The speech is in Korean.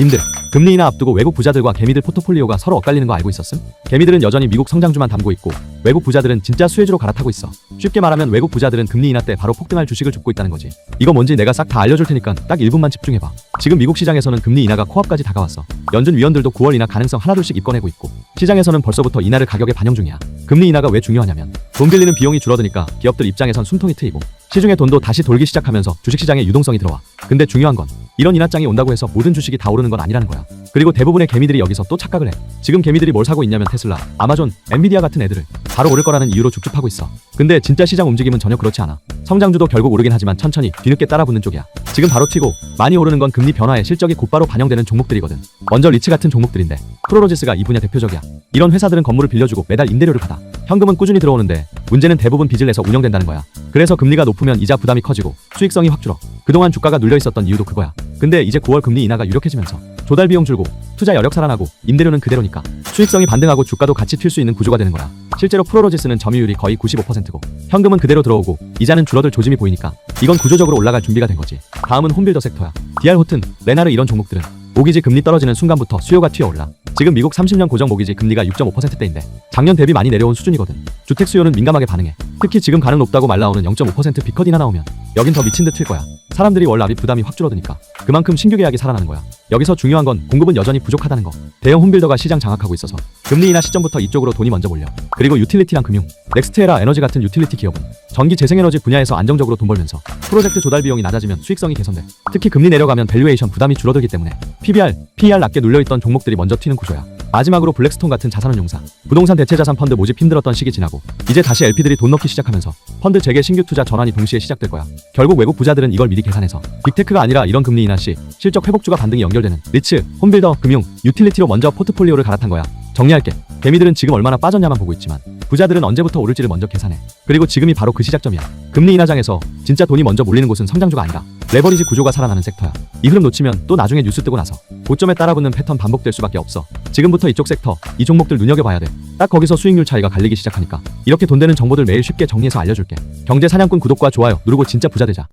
님들 금리 인하 앞두고 외국 부자들과 개미들 포트폴리오가 서로 엇갈리는 거 알고 있었음? 개미들은 여전히 미국 성장주만 담고 있고 외국 부자들은 진짜 수혜주로 갈아타고 있어. 쉽게 말하면 외국 부자들은 금리 인하 때 바로 폭등할 주식을 줍고 있다는 거지. 이거 뭔지 내가 싹 다 알려줄 테니까 딱 1분만 집중해봐. 지금 미국 시장에서는 금리 인하가 코앞까지 다가왔어. 연준 위원들도 9월 인하 가능성 하나둘씩 입건내고 있고 시장에서는 벌써부터 인하를 가격에 반영 중이야. 금리 인하가 왜 중요하냐면 돈 빌리는 비용이 줄어드니까 기업들 입장에선 숨통이 트이고 시중의 돈도 다시 돌기 시작하면서 주식시장에 유동성이 들어와. 근데 중요한 건 이런 인하장이 온다고 해서 모든 주식이 다 오르는 건 아니라는 거야. 그리고 대부분의 개미들이 여기서 또 착각을 해. 지금 개미들이 뭘 사고 있냐면 테슬라, 아마존, 엔비디아 같은 애들을 바로 오를 거라는 이유로 줍줍하고 있어. 근데 진짜 시장 움직임은 전혀 그렇지 않아. 성장주도 결국 오르긴 하지만 천천히 뒤늦게 따라붙는 쪽이야. 지금 바로 튀고 많이 오르는 건 금리 변화에 실적이 곧바로 반영되는 종목들이거든. 먼저 리츠 같은 종목들인데 프로로지스가 이 분야 대표적이야. 이런 회사들은 건물을 빌려주고 매달 임대료를 받아. 현금은 꾸준히 들어오는데 문제는 대부분 빚을 내서 운영된다는 거야. 그래서 금리가 높으면 이자 부담이 커지고 수익성이 확 줄어. 그동안 주가가 눌려 있었던 이유도 그거야. 근데 이제 9월 금리 인하가 유력해지면서 조달 비용 줄고 투자 여력 살아나고 임대료는 그대로니까 수익성이 반등하고 주가도 같이 튈 수 있는 구조가 되는 거야. 실제로 프로로지스는 점유율이 거의 95%고 현금은 그대로 들어오고 이자는 줄어들 조짐이 보이니까 이건 구조적으로 올라갈 준비가 된 거지. 다음은 홈빌더 섹터야. DR 호튼, 레나르 이런 종목들은 모기지 금리 떨어지는 순간부터 수요가 튀어올라. 지금 미국 30년 고정 모기지 금리가 6.5%대인데 작년 대비 많이 내려온 수준이거든. 주택 수요는 민감하게 반응해. 특히 지금 가능 높다고 말 나오는 0.5% 비컷이나 나오면 여긴 더 미친 듯 튈 거야. 사람들이 월 납입 부담이 확 줄어드니까 그만큼 신규 계약이 살아나는 거야. 여기서 중요한 건 공급은 여전히 부족하다는 거. 대형 홈빌더가 시장 장악하고 있어서 금리 인하 시점부터 이쪽으로 돈이 먼저 몰려. 그리고 유틸리티랑 금융, 넥스트에라 에너지 같은 유틸리티 기업은 전기 재생에너지 분야에서 안정적으로 돈 벌면서 프로젝트 조달 비용이 낮아지면 수익성이 개선돼. 특히 금리 내려가면 밸류에이션 부담이 줄어들기 때문에 PBR, PER 낮게 눌려있던 종목들이 먼저 튀는 구조야. 마지막으로 블랙스톤 같은 자산운용사, 부동산 대체자산 펀드 모집 힘들었던 시기 지나고 이제 다시 LP들이 돈 넣기 시작하면서 펀드 재개 신규 투자 전환이 동시에 시작될 거야. 결국 외국 부자들은 이걸 미리 계산해서 빅테크가 아니라 이런 금리 인하 시 실적 회복주가 반등이 연결되는 리츠, 홈빌더, 금융, 유틸리티로 먼저 포트폴리오를 갈아탄 거야. 정리할게. 개미들은 지금 얼마나 빠졌냐만 보고 있지만 부자들은 언제부터 오를지를 먼저 계산해. 그리고 지금이 바로 그 시작점이야. 금리 인하장에서 진짜 돈이 먼저 몰리는 곳은 성장주가 아니라 레버리지 구조가 살아나는 섹터야. 이 흐름 놓치면 또 나중에 뉴스 뜨고 나서 고점에 따라붙는 패턴 반복될 수밖에 없어. 지금부터 이쪽 섹터, 이 종목들 눈여겨봐야 돼. 딱 거기서 수익률 차이가 갈리기 시작하니까 이렇게 돈 되는 정보들 매일 쉽게 정리해서 알려줄게. 경제 사냥꾼 구독과 좋아요 누르고 진짜 부자 되자.